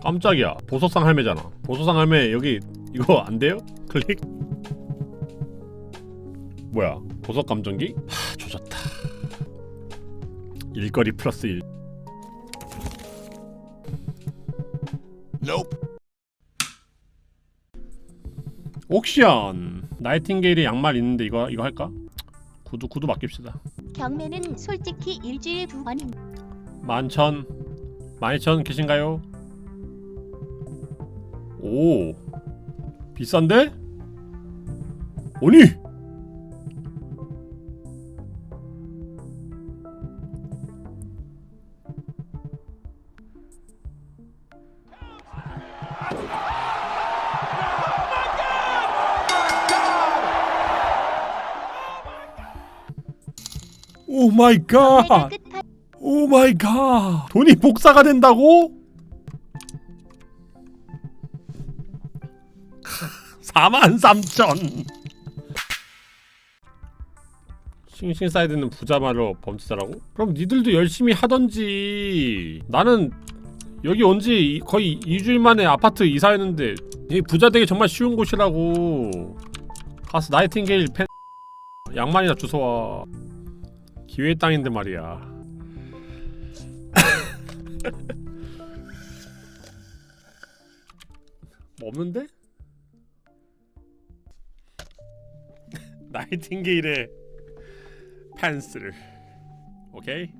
깜짝이야 보석상 할매잖아 보석상 할매 여기 이거 안 돼요? 클릭 뭐야 보석 감정기? 하 조졌다 일거리 플러스 1 Nope. 옥션 나이팅게일의 양말 있는데 이거 이거 할까? 구두 구두 맡깁시다 경매는 솔직히 일주일에 두 번인 만천 만이천 계신가요? 오 비싼데? 아니 오 마이 갓 오 마이 갓. 돈이 복사가 된다고? 4만 3천. 싱싱 사이드는 부자마로 범죄자라고? 그럼 니들도 열심히 하던지. 나는 여기 온 지 거의 2주일 만에 아파트 이사했는데 여기 부자 되기 정말 쉬운 곳이라고. 가서 나이팅게일 팬 양말이나 주워와. 기회의 땅인데 말이야. 뭐 없는데? 나이팅게일의 팬스를 오케이